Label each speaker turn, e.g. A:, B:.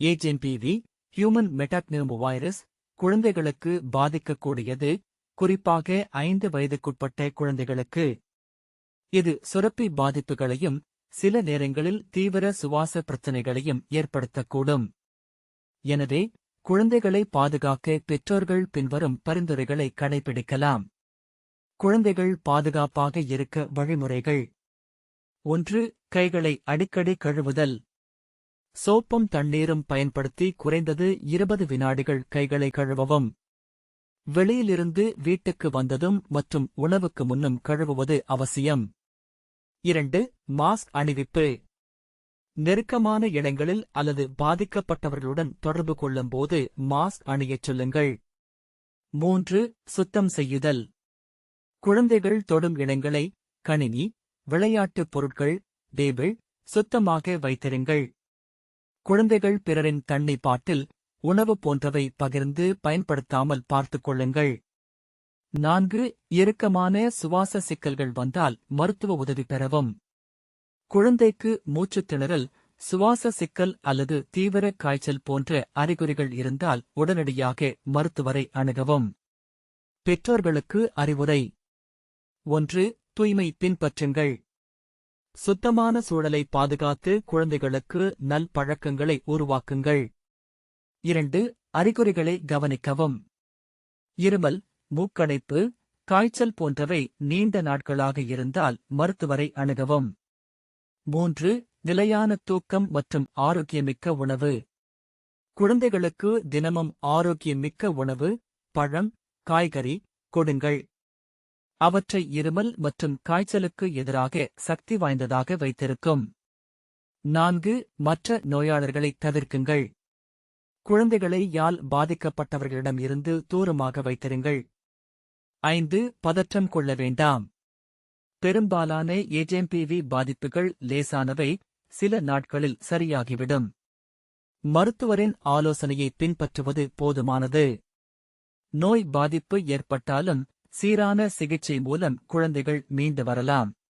A: ஏஜென்பிவி human மெட்டாக்னியூமோ virus குழந்தைகளுக்கு பாதிக்கக்கூடியது குறிப்பாக ஐந்து வயதுக்குட்பட்ட குழந்தைகளுக்கு. இது சுரப்பி பாதிப்புகளையும் சில நேரங்களில் தீவிர சுவாச பிரச்சினைகளையும் ஏற்படுத்தக்கூடும். எனவே குழந்தைகளை பாதுகாக்க பெற்றோர்கள் பின்வரும் பரிந்துரைகளை கடைபிடிக்கலாம். குழந்தைகள் பாதுகாப்பாக இருக்க வழிமுறைகள். ஒன்று கைகளை அடிக்கடி கழுவுதல். சோப்பும் தண்ணீரும் பயன்படுத்தி குறைந்தது இருபது வினாடிகள் கைகளை கழுவவும். வெளியிலிருந்து வீட்டுக்கு வந்ததும் மற்றும் உணவுக்கு முன்னும் கழுவுவது அவசியம். இரண்டு மாஸ்க் அணிவிப்பு. நெருக்கமான இடங்களில் அல்லது பாதிக்கப்பட்டவர்களுடன் தொடர்பு கொள்ளும்போது மாஸ்க் அணியச் சொல்லுங்கள். மூன்று சுத்தம் செய்யுதல். குழந்தைகள் தொடும் இடங்களை கணினி விளையாட்டுப் பொருட்கள் டேபிள் சுத்தமாக வைத்திருங்கள். குழந்தைகள் பிறரின் தண்ணி பாட்டில் உணவு போன்றவை பகிர்ந்து பயன்படுத்தாமல் பார்த்துக் கொள்ளுங்கள். நான்கு இறுக்கமான சுவாச சிக்கல்கள் வந்தால் மருத்துவ உதவி பெறவும். குழந்தைக்கு மூச்சுத் திணறல் சுவாச சிக்கல் அல்லது தீவிர காய்ச்சல் போன்ற அறிகுறிகள் இருந்தால் உடனடியாக மருத்துவரை அணுகவும். பெற்றோர்களுக்கு அறிவுரை. ஒன்று தூய்மை பின்பற்றுங்கள். சுத்தமான சூழலை பாதுகாத்து குழந்தைகளுக்கு நல் பழக்கங்களை உருவாக்குங்கள். இரண்டு அறிகுறிகளை கவனிக்கவும். இருமல் மூக்கடைப்பு காய்ச்சல் போன்றவை நீண்ட நாட்களாக இருந்தால் மருத்துவரை அணுகவும். மூன்று நிலையான தூக்கம் மற்றும் ஆரோக்கியமிக்க உணவு. குழந்தைகளுக்கு தினமும் ஆரோக்கியமிக்க உணவு பழம் காய்கறி கொடுங்கள். அவற்றை இருமல் மற்றும் காய்ச்சலுக்கு எதிராக சக்தி வாய்ந்ததாக வைத்திருக்கும். நான்கு மற்ற நோயாளர்களை தவிர்க்குங்கள். குழந்தைகளை யால் பாதிக்கப்பட்டவர்களிடம் இருந்து தூரமாக வைத்திருங்கள். ஐந்து பதற்றம் கொள்ள வேண்டாம். பெரும்பாலான ஏஜெம்பிவி பாதிப்புகள் லேசானவை சில நாட்களில் சரியாகிவிடும். மருத்துவரின் ஆலோசனையை பின்பற்றுவது போதுமானது. நோய் பாதிப்பு ஏற்பட்டாலும் சீரான சிகிச்சை மூலம் குழந்தைகள் மீண்டு வரலாம்.